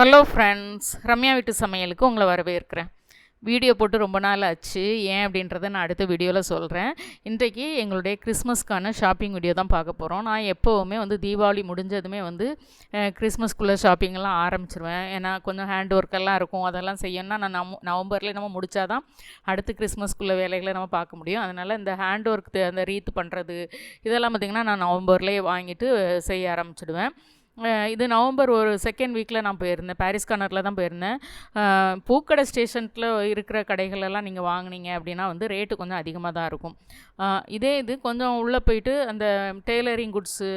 Hello friends Ramya வீட்டு சமையலுக்கு உங்களை வரவேற்கிறேன். வீடியோ போட்டு ரொம்ப நாள் ஆச்சு. ஏன் அப்படின்றத நான் அடுத்த வீடியோவில் சொல்கிறேன் இன்றைக்கு எங்களுடைய கிறிஸ்மஸ்க்கான ஷாப்பிங் வீடியோ தான் பார்க்க போகிறோம் நான் எப்போவுமே வந்து தீபாவளி முடிஞ்சதுமே வந்து கிறிஸ்மஸ்க்குள்ளே ஷாப்பிங்கெல்லாம் ஆரம்பிச்சிருவேன். ஏன்னா கொஞ்சம் ஹேண்ட் ஒர்க்கெல்லாம் இருக்கும். அதெல்லாம் செய்யணும்னா நான் நம் நவம்பர்லேயே நம்ம முடிச்சாதான் அடுத்து கிறிஸ்மஸ்க்குள்ள வேலைகளை நம்ம பார்க்க முடியும். அதனால் இந்த ஹேண்ட் ஒர்க் அந்த ரீத் பண்ணுறது இதெல்லாம் பார்த்திங்கன்னா நான் நவம்பர்லேயே வாங்கிட்டு செய்ய ஆரம்பிச்சிடுவேன். இது நவம்பர் ஒரு செகண்ட் வீக்கில் நான் போயிருந்தேன். பாரிஸ் கார்னரில் தான் போயிருந்தேன். பூக்கடை ஸ்டேஷனில் இருக்கிற கடைகளெல்லாம் நீங்கள் வாங்குனீங்க அப்படின்னா வந்து ரேட்டு கொஞ்சம் அதிகமாக தான் இருக்கும். இதே இது கொஞ்சம் உள்ளே போயிட்டு அந்த டெய்லரிங் குட்ஸு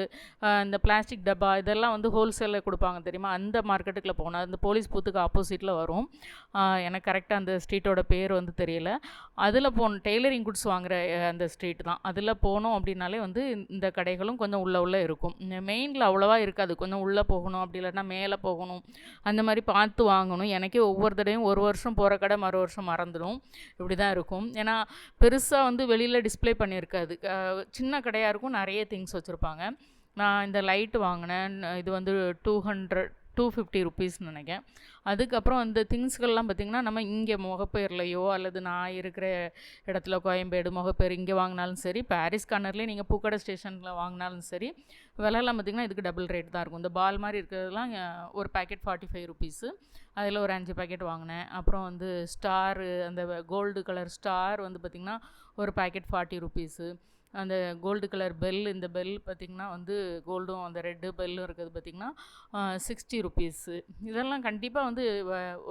இந்த பிளாஸ்டிக் டப்பா இதெல்லாம் வந்து ஹோல்சேலில் கொடுப்பாங்க தெரியுமா? அந்த மார்க்கெட்டுக்குள்ள போனால் அந்த போலீஸ் பூத்துக்கு ஆப்போசிட்டில் வரும். எனக்கு கரெக்டாக அந்த ஸ்ட்ரீட்டோட பேர் வந்து தெரியல. அதில் போன டெய்லரிங் குட்ஸ் வாங்குகிற அந்த ஸ்ட்ரீட் தான். அதில் போனோம் அப்படின்னாலே வந்து இந்த கடைகளும் கொஞ்சம் உள்ளே உள்ளே இருக்கும். மெயினில் அவ்வளோவா இருக்காது. கொஞ்சம் உள்ளே போகணும் அப்படி இல்லைன்னா மேலே போகணும். அந்த மாதிரி பார்த்து வாங்கணும். எனக்கே ஒவ்வொரு தடையும் ஒரு வருஷம் போகிற கடை மறு வருஷம் மறந்துடும். இப்படி தான் இருக்கும். ஏன்னா பெருசாக வந்து வெளியில் டிஸ்ப்ளே பண்ணியிருக்காது. சின்ன கடையாக இருக்கும். நிறைய திங்ஸ் வச்சுருப்பாங்க. நான் இந்த லைட் வாங்கினேன். இது வந்து டூ ஹண்ட்ரட் டூ ஃபிஃப்டி ருபீஸ்னு நினைக்கிறேன். அதுக்கப்புறம் அந்த திங்ஸ்கள்லாம் பார்த்திங்கன்னா நம்ம இங்கே முகப்பேர்லையோ அல்லது நான் இருக்கிற இடத்துல கோயம்பேடு முகப்பேர் இங்கே வாங்கினாலும் சரி பாரிஸ் கார்னர்லேயே நீங்கள் பூக்கடை ஸ்டேஷனில் வாங்கினாலும் சரி விலைலாம் பார்த்திங்கன்னா இதுக்கு டபுள் ரேட் தான் இருக்கும். இந்த பால் மாதிரி இருக்கிறதுலாம் ஒரு பேக்கெட் ஃபார்ட்டி ஃபைவ் ருபீஸு அதில் ஒரு அஞ்சு பேக்கெட் வாங்கினேன். அப்புறம் வந்து ஸ்டாரு அந்த கோல்டு கலர் ஸ்டார் வந்து பார்த்திங்கன்னா ஒரு பேக்கெட் ஃபார்ட்டி ருபீஸு அந்த கோல்டு கலர் பெல் இந்த பெல் பார்த்திங்கன்னா வந்து கோல்டும் அந்த ரெட்டு பெல்லும் இருக்குது பார்த்திங்கன்னா சிக்ஸ்டி ருபீஸு இதெல்லாம் கண்டிப்பாக வந்து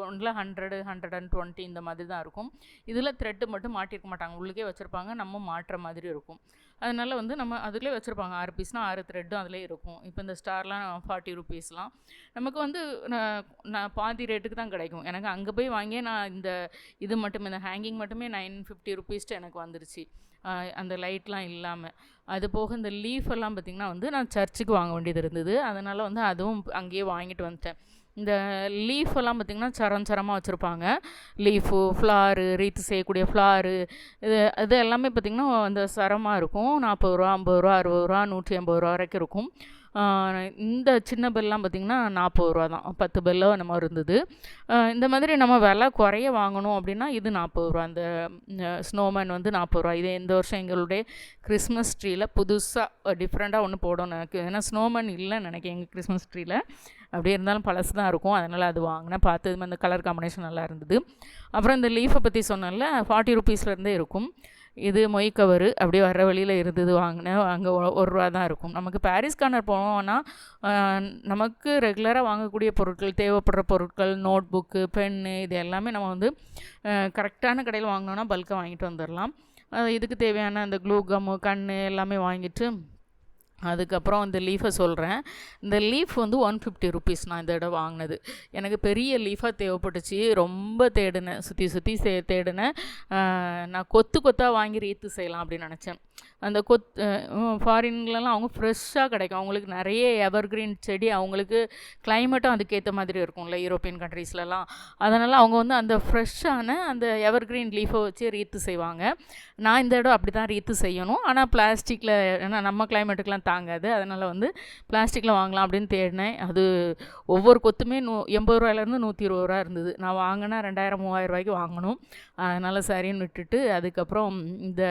ஒன்றில் ஹண்ட்ரடு ஹண்ட்ரட் அண்ட் டுவெண்ட்டி இந்த மாதிரி தான் இருக்கும். இதில் த்ரெட்டு மட்டும் மாட்டிருக்க மாட்டாங்க. உள்ளுக்கே வச்சுருப்பாங்க. நம்ம மாட்டுற மாதிரி இருக்கும். அதனால் வந்து நம்ம அதுலேயே வச்சுருப்பாங்க. ஆறு பீஸ்னால் ஆறு த்ரெட்டும் அதிலே இருக்கும். இப்போ இந்த ஸ்டார்லாம் ஃபார்ட்டி ருபீஸ்லாம் நமக்கு வந்து நான் நான் பாதி ரேட்டுக்கு தான் கிடைக்கும். எனக்கு அங்கே போய் வாங்கியே நான் இந்த இது மட்டுமே இந்த ஹேங்கிங் மட்டுமே நைன் ஃபிஃப்டி ருபீஸ்ட்டு எனக்கு வந்துருச்சு. அந்த லைட்லாம் இல்லாமல் அது போக இந்த லீஃப் எல்லாம் பார்த்திங்கன்னா வந்து நான் சர்ச்சுக்கு வாங்க வேண்டியது இருந்தது. அதனால் வந்து அதுவும் அங்கேயே வாங்கிட்டு வந்துட்டேன். இந்த லீஃப் எல்லாம் பார்த்திங்கன்னா சரம் சரமாக வச்சுருப்பாங்க. லீஃபு ஃப்ளாரு ரீத்து செய்யக்கூடிய ஃப்ளாரு இது இது எல்லாமே பார்த்திங்கன்னா அந்த சரமாக இருக்கும். நாற்பது ரூபா ஐம்பது ரூபா அறுபது ரூபா நூற்றி ஐம்பது ரூபா வரைக்கும் இருக்கும். இந்த சின்ன பெல்லாம் பார்த்திங்கன்னா நாற்பது ரூபா தான் பத்து பெல்லோ நம்ம இருந்தது. இந்த மாதிரி நம்ம விலை குறைய வாங்கணும் அப்படின்னா இது நாற்பது ரூபா. அந்த ஸ்னோமேன் வந்து நாற்பது ரூபா. இதே இந்த வருஷம் எங்களுடைய கிறிஸ்மஸ் ட்ரீயில் புதுசாக டிஃப்ரெண்ட்டாக ஒன்று போடணும் எனக்கு. ஏன்னா ஸ்னோமேன் இல்லைன்னு நினைக்கிறேன் எங்கள் கிறிஸ்மஸ் ட்ரீயில் அப்படியே இருந்தாலும் பழசு தான் இருக்கும். அதனால் அது வாங்கினேன். பார்த்து அந்த கலர் காம்பினேஷன் நல்லா இருந்தது. அப்புறம் இந்த லீஃபை பற்றி சொன்னேன்ல ஃபார்ட்டி ருபீஸ்லேருந்தே இருக்கும். இது மொய் கவரு அப்படியே வர வழியில் இருந்தது வாங்கினேன் அங்கே ஒரு ரூபா தான் இருக்கும். நமக்கு பாரிஸ் கார்னர் போனோம்னா நமக்கு ரெகுலராக வாங்கக்கூடிய பொருட்கள் தேவைப்படுற பொருட்கள் நோட் புக்கு பென்னு இது எல்லாமே நம்ம வந்து கரெக்டான கடையில் வாங்கினோன்னா பல்காக வாங்கிட்டு வந்துடலாம் இதுக்கு தேவையான அந்த க்ளூ கம்மு கண் எல்லாமே வாங்கிட்டு அதுக்கப்புறம் இந்த லீஃபை சொல்கிறேன் இந்த லீஃப் வந்து ஒன் ஃபிஃப்டி ருபீஸ் நான் இந்த இடம் வாங்கினது. எனக்கு பெரிய லீஃபாக தேவைப்பட்டுச்சு. ரொம்ப தேடினேன். சுற்றி சுற்றி சே தேடினேன். நான் கொத்து கொத்தாக வாங்கி ரீத்து செய்யலாம் அப்படின்னு நினச்சேன். அந்த கொத் ஃபாரின்லலாம் அவங்க ஃப்ரெஷ்ஷாக கிடைக்கும். அவங்களுக்கு நிறைய எவர்கிரீன் செடி அவங்களுக்கு கிளைமேட்டும் அதுக்கேற்ற மாதிரி இருக்கும்ல யூரோப்பியன் கண்ட்ரீஸ்லலாம் அதனால் அவங்க வந்து அந்த ஃப்ரெஷ்ஷான அந்த எவர்கிரீன் லீஃபை வச்சு ரீத்து செய்வாங்க. நான் இந்த இடம் அப்படி தான் ரீத்து செய்யணும். ஆனால் பிளாஸ்டிக்கில் ஏன்னா நம்ம கிளைமேட்டுக்கெலாம் தாங்காது. அதனால் வந்து பிளாஸ்டிக்கில் வாங்கலாம் அப்படின்னு தேடினேன். அது ஒவ்வொரு கொத்துமே நூ எண்பது ரூபாயிலேருந்து நூற்றி இருபது ரூபா இருந்தது. நான் வாங்கினா ரெண்டாயிரம் மூவாயிரம் ரூபாய்க்கு வாங்கணும். அதனால் சரின்னு விட்டுட்டு அதுக்கப்புறம் இந்த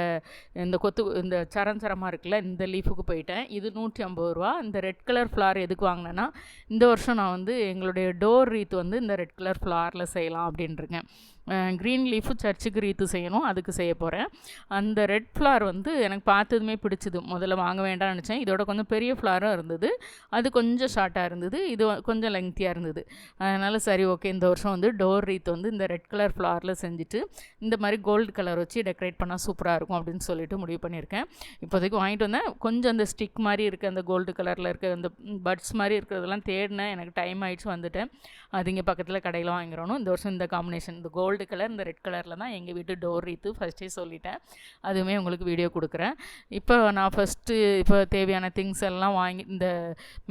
இந்த கொத்து இந்த சரஞ்சரமாக இருக்குல்ல இந்த லீஃபுக்கு போயிட்டேன். இது நூற்றி ஐம்பது ரூபா. இந்த ரெட் கலர் ஃப்ளார் எதுக்கு வாங்கினேன்னா இந்த வருஷம் நான் வந்து எங்களுடைய டோர் ரீத் வந்து இந்த ரெட் கலர் ஃப்ளாரில் செய்யலாம் அப்படின்ட்டுருக்கேன் க்ரீன் லீஃபு சர்ச்சுக்கு ரீத்து செய்யணும். அதுக்கு செய்ய போகிறேன் அந்த ரெட் ஃப்ளார் வந்து எனக்கு பார்த்ததுமே பிடிச்சது. முதல்ல வாங்க வேண்டாம்னு நினச்சேன். இதோட கொஞ்சம் பெரிய ஃப்ளாரும் இருந்தது. அது கொஞ்சம் ஷார்ட்டாக இருந்தது. இது கொஞ்சம் லெங்க்த்தியாக இருந்தது. அதனால் சரி ஓகே இந்த வருஷம் வந்து டோர் ரீத் வந்து இந்த ரெட் கலர் ஃப்ளாரில் செஞ்சுட்டு இந்த மாதிரி கோல்டு கலர் வச்சு டெக்கரேட் பண்ணால் சூப்பராக இருக்கும் அப்படின்னு சொல்லிட்டு முடிவு பண்ணியிருக்கேன். இப்போதைக்கு வாங்கிட்டு வந்தேன். கொஞ்சம் அந்த ஸ்டிக் மாதிரி இருக்க அந்த கோல்டு கலரில் இருக்க அந்த பட்ஸ் மாதிரி இருக்கிறதெல்லாம் தேடினேன். எனக்கு டைம் ஆகிடுச்சு வந்துட்டேன். அது இங்கே பக்கத்தில் கடையில் வாங்கிறோனும் இந்த வருஷம் இந்த காம்பினேஷன் இந்த கோல்டு கோல்டு கலர் இந்த ரெட் கலரில் தான் எங்கள் வீட்டு டோர் ரீத்து ஃபஸ்ட்டே சொல்லிட்டேன். அதுவுமே உங்களுக்கு வீடியோ கொடுக்குறேன். இப்போ நான் ஃபஸ்ட்டு இப்போ தேவையான திங்ஸ் எல்லாம் வாங்கி இந்த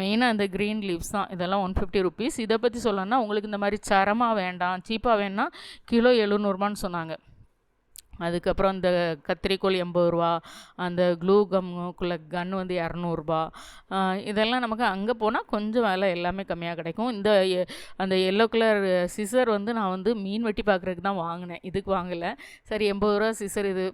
மெயினாக இந்த க்ரீன் லீவ்ஸ் தான். இதெல்லாம் ஒன் ஃபிஃப்டி ருபீஸ் இதை பற்றி சொல்லணும்னா உங்களுக்கு இந்த மாதிரி சரமாக வேண்டாம் சீப்பாக வேணால் கிலோ எழுநூறுபான்னு சொன்னாங்க. அதுக்கப்புறம் இந்த கத்திரிக்கோல் எண்பது ரூபா அந்த க்ளூ கம்முக்குள்ள கன் வந்து இரநூறுபா. இதெல்லாம் நமக்கு அங்கே போனால் கொஞ்சம் விலை எல்லாமே கம்மியாக கிடைக்கும். இந்த அந்த எல்லோ கலர் சிசர் வந்து நான் வந்து மீன் வெட்டி பார்க்குறதுக்கு தான் வாங்கினேன். இதுக்கு வாங்கலை. சரி எண்பது ரூபா சிசர் இது.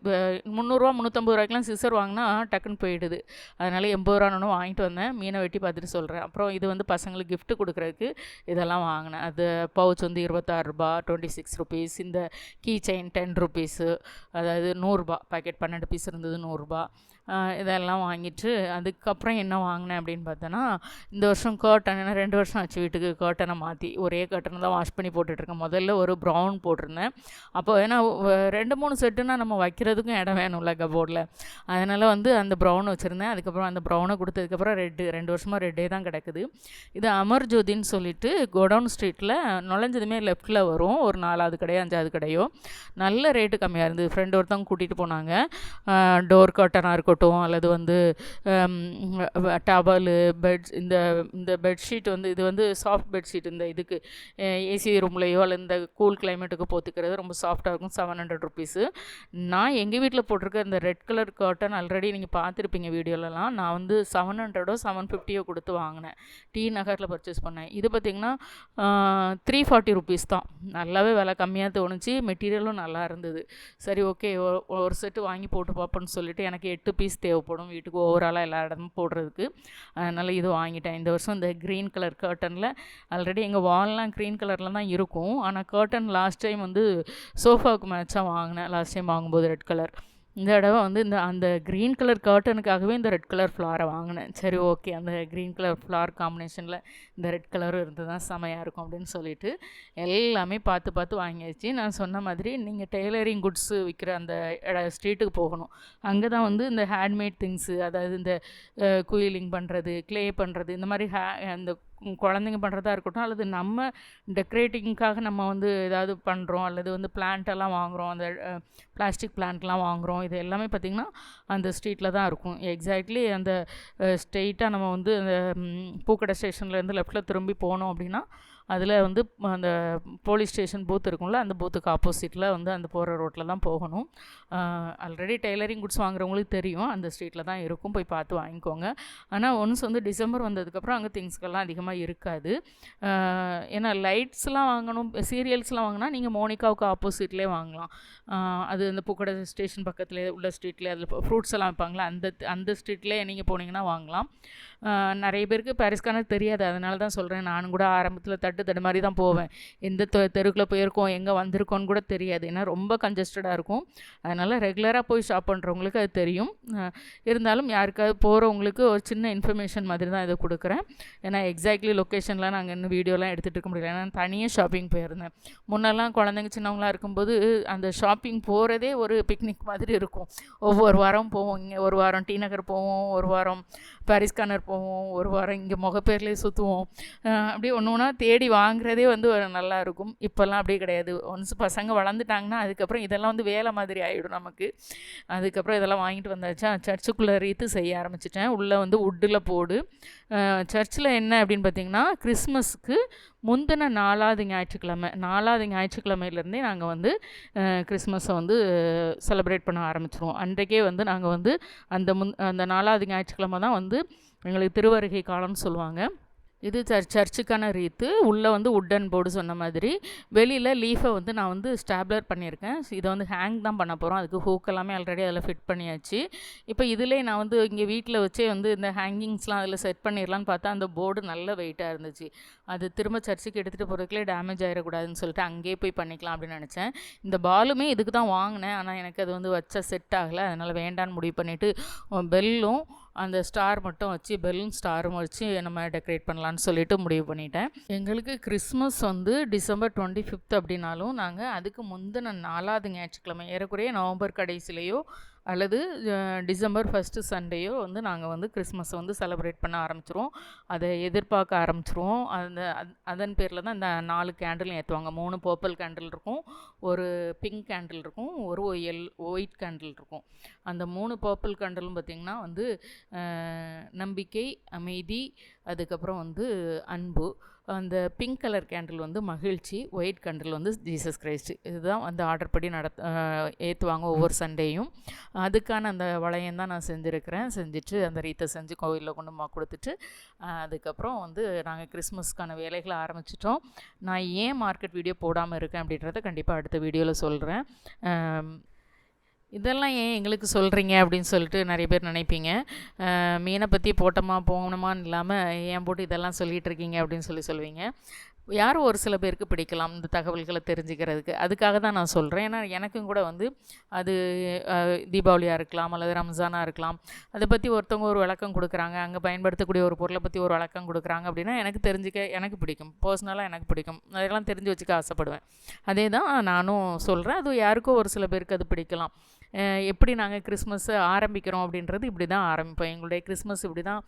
முந்நூறுரூவா முந்நூற்றம்பது ரூபாய்க்குலாம் சிசர் வாங்கினா டக்குன்னு போயிடுது. அதனால் எண்பது ரூபான்னு வாங்கிட்டு வந்தேன். மீனை வெட்டி பார்த்துட்டு சொல்கிறேன் அப்புறம் இது வந்து பசங்களுக்கு கிஃப்ட் கொடுக்குறதுக்கு இதெல்லாம் வாங்கினேன். அது பவுச் வந்து இருபத்தாறு ரூபா டுவெண்ட்டி சிக்ஸ் ருபீஸ் இந்த கீ செயின் டென் ருபீஸு அதாவது நூறுரூபா பாக்கெட் பன்னெண்டு பீஸ் இருந்தது நூறுரூபா இதெல்லாம் வாங்கிட்டு அதுக்கப்புறம் என்ன வாங்கினேன் அப்படின்னு பார்த்தோன்னா இந்த வருஷம் கர்ட்டன் ஏன்னா ரெண்டு வருஷம் ஆச்சு வீட்டுக்கு கர்ட்டனை மாற்றி ஒரே கர்ட்டனை தான் வாஷ் பண்ணி போட்டுட்ருக்கேன் முதல்ல ஒரு ப்ரௌன் போட்டிருந்தேன். அப்போ ஏன்னா ரெண்டு மூணு செட்டுனா நம்ம வைக்கிறதுக்கும் இடம் வேணும்ல கபோர்டில் அதனால் வந்து அந்த ப்ரௌன் வச்சுருந்தேன். அதுக்கப்புறம் அந்த ப்ரௌனை கொடுத்ததுக்கப்புறம் ரெட்டு ரெண்டு வருஷமாக ரெட்டே தான் கிடக்குது. இது அமர் ஜோதின்னு சொல்லிட்டு கோடவுன் ஸ்ட்ரீட்டில் நுழைஞ்சதுமே லெஃப்ட்டில் வரும். ஒரு நாலாவது கடையோ அஞ்சாவது கடையோ. நல்ல ரேட்டு கம்மியாக இருந்தது. ஃப்ரெண்டு ஒருத்தவங்க கூட்டிகிட்டு போனாங்க. டோர் கர்ட்டனாக இருக்கட்டும் அல்லது வந்து டவலு பெட் இந்த இந்த பெட்ஷீட் வந்து இது வந்து சாஃப்ட் பெட்ஷீட் இந்த இதுக்கு. ஏசி ரூம்லேயோ அல்லது இந்த கூல் கிளைமேட்டுக்கு போத்துக்கிறது ரொம்ப சாஃப்டாக இருக்கும் செவன் ஹண்ட்ரட் ருபீஸு நான் எங்கள் வீட்டில் போட்டிருக்க இந்த ரெட் கலர் காட்டன் ஆல்ரெடி நீங்கள் பார்த்துருப்பீங்க வீடியோலலாம். நான் வந்து செவன் ஹண்ட்ரடோ செவன் ஃபிஃப்டியோ கொடுத்து வாங்கினேன். டி நகரில் பர்ச்சேஸ் பண்ணேன். இது பார்த்திங்கன்னா த்ரீ ஃபார்ட்டி ருபீஸ் தான். நல்லாவே விலை கம்மியாக தோணுச்சு மெட்டீரியலும் நல்லா இருந்தது. சரி ஓகே ஒரு செட்டு வாங்கி போட்டு பார்ப்போன்னு சொல்லிட்டு எனக்கு எட்டு பீஸ் தேவைப்படும். வீட்டுக்கு ஓவராலாக எல்லா இடமும் போடுறதுக்கு. அதனால் இது வாங்கிட்டேன். இந்த வருஷம் இந்த க்ரீன் கலர் கர்ட்டனில் ஆல்ரெடி எங்கள் வால்லாம் க்ரீன் கலரில் தான் இருக்கும். ஆனால் கர்ட்டன் லாஸ்ட் டைம் வந்து சோஃபாவுக்கு மேட்சாக வாங்கினேன். லாஸ்ட் டைம் வாங்கும்போது ரெட் கலர் இந்த தடவை வந்து இந்த அந்த க்ரீன் கலர் கர்ட்டனுக்காகவே இந்த ரெட் கலர் ஃப்ளாரை வாங்கினேன். சரி ஓகே அந்த க்ரீன் கலர் ஃப்ளார் காம்பினேஷனில் இந்த ரெட் கலரும் இருந்து தான் செமையாக இருக்கும் அப்படின்னு சொல்லிட்டு எல்லாமே பார்த்து பார்த்து வாங்கியாச்சு. நான் சொன்ன மாதிரி நீங்கள் டெய்லரிங் குட்ஸு விற்கிற அந்த ஸ்ட்ரீட்டுக்கு போகணும். அங்கே தான் வந்து இந்த ஹேண்ட்மேட் திங்ஸு அதாவது இந்த குயிலிங் பண்ணுறது க்ளே பண்ணுறது இந்த மாதிரி ஹே அந்த குழந்தைங்க பண்ணுறதா இருக்கட்டும் அல்லது நம்ம டெக்கரேட்டிங்க்காக நம்ம வந்து ஏதாவது பண்ணுறோம் அல்லது வந்து பிளான்ட்டெல்லாம் வாங்குகிறோம் அந்த பிளாஸ்டிக் பிளான்ட்லாம் வாங்குகிறோம் இது எல்லாமே பார்த்திங்கன்னா அந்த ஸ்ட்ரீட்டில் தான் இருக்கும். எக்ஸாக்ட்லி அந்த ஸ்ட்ரெயிட்டாக நம்ம வந்து அந்த பூக்கடை ஸ்டேஷன்லேருந்து லெஃப்ட்டில் திரும்பி போனோம் அப்படின்னா அதில் வந்து அந்த போலீஸ் ஸ்டேஷன் பூத் இருக்கும்ல அந்த பூத்துக்கு ஆப்போசிட்டில் வந்து அந்த போகிற ரோட்டில் தான் போகணும். ஆல்ரெடி டெய்லரிங் குட்ஸ் வாங்குறவங்களுக்கு தெரியும் அந்த ஸ்ட்ரீட்டில் தான் இருக்கும் போய் பார்த்து வாங்கிக்கோங்க. ஆனால் ஒன்ஸ் வந்து டிசம்பர் வந்ததுக்கப்புறம் அங்கே திங்ஸ்கெல்லாம் அதிகமாக இருக்காது. ஏன்னா லைட்ஸ்லாம் வாங்கணும் சீரியல்ஸ்லாம் வாங்கினா நீங்கள் மோனிகாவுக்கு ஆப்போசிட்லேயே வாங்கலாம். அது அந்த புக்கடை ஸ்டேஷன் பக்கத்துலேயே உள்ள ஸ்ட்ரீட்லேயே அதில் ஃப்ரூட்ஸ் எல்லாம் வைப்பாங்களா அந்த அந்த ஸ்ட்ரீட்லேயே நீங்கள் போனீங்கன்னா வாங்கலாம். நிறைய பேருக்கு பாரிஸ்கானர் தெரியாது. அதனால தான் சொல்கிறேன் நானும் கூட ஆரம்பத்தில் தட்டு தடு மாதிரி தான் போவேன். எந்த தெருக்குள்ளே போயிருக்கோம் எங்கே வந்திருக்கோன்னு கூட தெரியாது. ஏன்னா ரொம்ப கன்ஜஸ்டடாக இருக்கும். அதனால் ரெகுலராக போய் ஷாப் பண்ணுறவங்களுக்கு அது தெரியும். இருந்தாலும் யாருக்காவது போகிறவங்களுக்கு ஒரு சின்ன இன்ஃபர்மேஷன் மாதிரி தான் இதை கொடுக்குறேன். ஏன்னா எக்ஸாக்ட்லி லொக்கேஷன்லாம் நாங்கள் இன்னும் வீடியோலாம் எடுத்துகிட்டு இருக்க முடியல. ஏன்னா தனியாக ஷாப்பிங் போயிருந்தேன். முன்னெல்லாம் குழந்தைங்க சின்னவங்களா இருக்கும்போது அந்த ஷாப்பிங் போகிறதே ஒரு பிக்னிக் மாதிரி இருக்கும். ஒவ்வொரு வாரம் போவோம். இங்கே ஒரு வாரம் டி நகர் போவோம். ஒரு வாரம் பாரிஸ் கார்னர் போவோம் ஒரு வாரம் இங்கே முகப்பேர்லேயே சுற்றுவோம் அப்படியே ஒன்று ஒன்றா தேடி வாங்குறதே வந்து ஒரு நல்லா இருக்கும். இப்போல்லாம் அப்படியே கிடையாது. ஒன்ஸ் பசங்க வளர்ந்துட்டாங்கன்னா அதுக்கப்புறம் இதெல்லாம் வந்து வேலை மாதிரி ஆகிடும் நமக்கு. அதுக்கப்புறம் இதெல்லாம் வாங்கிட்டு வந்தாச்சா சர்ச்சுக்குள்ளே ரீத்து செய்ய ஆரம்பிச்சிட்டேன். உள்ளே வந்து உட்டில் போடு. சர்ச்சில் என்ன அப்படின்னு பார்த்தீங்கன்னா கிறிஸ்மஸ்க்கு முந்தின நாலாவது ஞாயிற்றுக்கிழமை நாலாவது ஞாயிற்றுக்கிழமையிலேருந்தே நாங்கள் வந்து கிறிஸ்மஸை வந்து செலிப்ரேட் பண்ண ஆரம்பிச்சிருவோம். அன்றைக்கே வந்து நாங்கள் வந்து அந்த முன் அந்த நாலாவது ஞாயிற்றுக்கிழமை தான் வந்து எங்களுக்கு திருவருகை காலம்னு சொல்லுவாங்க. இது சர்ச் சர்ச்சுக்கான ரீத்து. உள்ளே வந்து உட்டன் போர்டு சொன்ன மாதிரி. வெளியில் லீஃபை வந்து நான் வந்து ஸ்டாப்லர் பண்ணியிருக்கேன். இதை வந்து ஹேங் தான் பண்ண போகிறோம் அதுக்கு ஹூக் எல்லாமே ஆல்ரெடி அதில் ஃபிட் பண்ணியாச்சு. இப்போ இதிலே நான் வந்து இங்கே வீட்டில் வச்சே வந்து இந்த ஹேங்கிங்ஸ்லாம் அதில் செட் பண்ணிடலான்னு பார்த்தா அந்த போர்டு நல்ல வெயிட்டாக இருந்துச்சு. அது திரும்ப சர்ச்சுக்கு எடுத்துகிட்டு போகிறதுக்குள்ளே டேமேஜ் ஆகிடக்கூடாதுன்னு சொல்லிட்டு அங்கேயே போய் பண்ணிக்கலாம் அப்படின்னு நினச்சேன். இந்த பாலுமே இதுக்கு தான் வாங்கினேன். ஆனால் எனக்கு அது வந்து வச்சா செட் ஆகலை. அதனால் வேண்டான்னு முடிவு பண்ணிவிட்டு பெல்லும் அந்த ஸ்டார் மட்டும் வச்சு பெலூன் ஸ்டாரும் வச்சு நம்ம டெக்கரேட் பண்ணலான்னு சொல்லிட்டு முடிவு பண்ணிட்டேன். எங்களுக்கு கிறிஸ்மஸ் வந்து டிசம்பர் டுவெண்ட்டி ஃபிஃப்த் அப்படின்னாலும் நாங்கள் அதுக்கு முந்தின நாலாவது ஞாயிற்றுக்கிழமை ஏறக்குறைய நவம்பர் கடைசிலேயோ அல்லது டிசம்பர் ஃபஸ்ட்டு சண்டேயோ வந்து நாங்கள் வந்து கிறிஸ்மஸை வந்து செலிப்ரேட் பண்ண ஆரம்பிச்சிருவோம். அதை எதிர்பார்க்க ஆரம்பிச்சிருவோம். அந்த அதன் பேரில் தான் இந்த நாலு கேண்டில் ஏற்றுவாங்க மூணு பர்பிள் கேண்டில் இருக்கும் ஒரு பிங்க் கேண்டில் இருக்கும் ஒரு எல் ஒயிட் கேண்டில் இருக்கும். அந்த மூணு பர்பிள் கேண்டிலும் பார்த்திங்கன்னா வந்து நம்பிக்கை அமைதி அதுக்கப்புறம் வந்து அன்பு. அந்த பிங்க் கலர் கேண்டில் வந்து மகிழ்ச்சி ஒயிட் கேண்டில் வந்து ஜீசஸ் கிரைஸ்ட் இதுதான் வந்து ஆர்டர் படி நட ஏற்றுவாங்க ஒவ்வொரு சண்டேயும் அதுக்கான அந்த வளையம் தான் நான் செஞ்சுருக்கிறேன். செஞ்சுட்டு அந்த ரீத்தை செஞ்சு கோவிலில் கொண்டு மா கொடுத்துட்டு அதுக்கப்புறம் வந்து நாங்கள் கிறிஸ்மஸ்க்கான வேலைகளை ஆரம்பிச்சிட்டோம். நான் ஏன் மார்க்கெட் வீடியோ போடாமல் இருக்கேன் அப்படின்றத கண்டிப்பாக அடுத்த வீடியோவில் சொல்கிறேன் இதெல்லாம் ஏன் எங்களுக்கு சொல்கிறீங்க அப்படின்னு சொல்லிட்டு நிறைய பேர் நினைப்பீங்க. மீனை பற்றி போட்டோமா போகணுமான்னு இல்லாமல் ஏன் போட்டு இதெல்லாம் சொல்லிகிட்டு இருக்கீங்க அப்படின்னு சொல்லி சொல்லுவீங்க. யாரும் ஒரு சில பேருக்கு பிடிக்கலாம் இந்த தகவல்களை தெரிஞ்சுக்கிறதுக்கு. அதுக்காக தான் நான் சொல்கிறேன் ஏன்னா எனக்கும் கூட வந்து அது தீபாவளியாக இருக்கலாம் அல்லது ரம்ஜானாக இருக்கலாம். அதை பற்றி ஒருத்தவங்க ஒரு விளக்கம் கொடுக்குறாங்க. அங்கே பயன்படுத்தக்கூடிய ஒரு பொருளை பற்றி ஒரு விளக்கம் கொடுக்குறாங்க அப்படின்னா எனக்கு தெரிஞ்சுக்க எனக்கு பிடிக்கும். பர்சனலாக எனக்கு பிடிக்கும். அதெல்லாம் தெரிஞ்சு வச்சுக்க ஆசைப்படுவேன். அதே தான் நானும் சொல்கிறேன் அது யாருக்கோ ஒரு சில பேருக்கு அது பிடிக்கலாம். எப்படி நாங்கள் கிறிஸ்மஸ் ஆரம்பிக்கிறோம் அப்படின்றது இப்படி தான் ஆரம்பிப்போம். எங்களுடைய கிறிஸ்மஸ் இப்படி தான்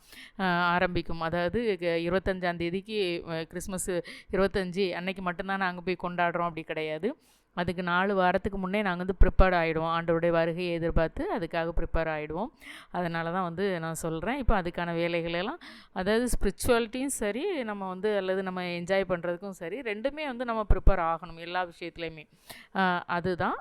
ஆரம்பிக்கும். அதாவது இருபத்தஞ்சாந்தேதிக்கு கிறிஸ்மஸ் இருபத்தஞ்சி அன்னைக்கு மட்டும்தான் நாங்கள் போய் கொண்டாடுறோம் அப்படி கிடையாது. அதுக்கு நாலு வாரத்துக்கு முன்னே நாங்கள் வந்து ப்ரிப்பேர் ஆகிடுவோம் ஆண்டோடைய வருகையை எதிர்பார்த்து அதுக்காக ப்ரிப்பேர் ஆகிடுவோம் அதனால தான் வந்து நான் சொல்கிறேன் இப்போ அதுக்கான வேலைகளெல்லாம் அதாவது ஸ்பிரிச்சுவாலிட்டியும் சரி நம்ம வந்து அல்லது நம்ம என்ஜாய் பண்ணுறதுக்கும் சரி ரெண்டுமே வந்து நம்ம ப்ரிப்பேர் ஆகணும் எல்லா விஷயத்துலையுமே. அதுதான்.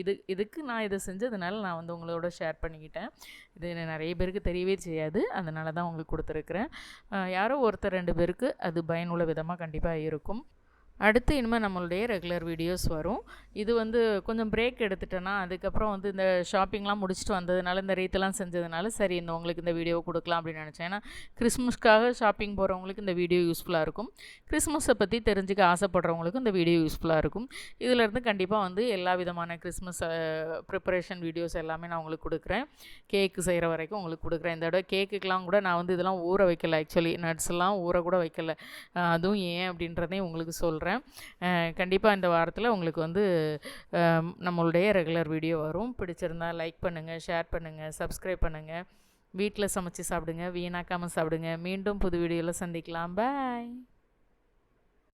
இது இதுக்கு நான் இதை செஞ்சதுனால நான் வந்து உங்களோட ஷேர் பண்ணிக்கிட்டேன். இது நிறைய பேருக்கு தெரியவே செய்யாது. அதனால தான் உங்களுக்கு கொடுத்துருக்குறேன். யாரோ ஒருத்தர் ரெண்டு பேருக்கு அது பயனுள்ள விதமாக கண்டிப்பாக இருக்கும். அடுத்து இனிமேல் நம்மளுடைய ரெகுலர் வீடியோஸ் வரும். இது வந்து கொஞ்சம் பிரேக் எடுத்துட்டேன்னா அதுக்கப்புறம் வந்து இந்த ஷாப்பிங்லாம் முடிச்சுட்டு வந்ததுனால இந்த ரீத்தெல்லாம் செஞ்சதுனால சரி இந்த உங்களுக்கு இந்த வீடியோ கொடுக்கலாம் அப்படின்னு நினச்சேன். ஏன்னா கிறிஸ்மஸ்க்காக ஷாப்பிங் போகிறவங்களுக்கு இந்த வீடியோ யூஸ்ஃபுல்லாக இருக்கும். கிறிஸ்மஸை பற்றி தெரிஞ்சுக்க ஆசைப்படுறவங்களுக்கும் இந்த வீடியோ யூஸ்ஃபுல்லாக இருக்கும். இதிலேருந்து கண்டிப்பாக வந்து எல்லா விதமான கிறிஸ்மஸ் ப்ரிப்பரேஷன் வீடியோஸ் எல்லாமே நான் உங்களுக்கு கொடுக்குறேன். கேக்கு செய்கிற வரைக்கும் உங்களுக்கு கொடுக்குறேன். இந்த தடவை கேக்குக்கெலாம் கூட நான் வந்து இதெல்லாம் ஊற வைக்கல. ஆக்சுவலி நட்ஸ்லாம் ஊற கூட வைக்கல. அதுவும் ஏன் அப்படின்றதையும் உங்களுக்கு சொல்கிறேன் போகிறேன் கண்டிப்பாக இந்த வாரத்தில் உங்களுக்கு வந்து நம்மளுடைய ரெகுலர் வீடியோ வரும். பிடிச்சிருந்தால் லைக் பண்ணுங்கள் ஷேர் பண்ணுங்கள் சப்ஸ்கிரைப் பண்ணுங்கள் வீட்டில் சமைச்சு சாப்பிடுங்க வீணாக்காமல் சாப்பிடுங்க. மீண்டும் புது வீடியோவில் சந்திக்கலாம். பாய்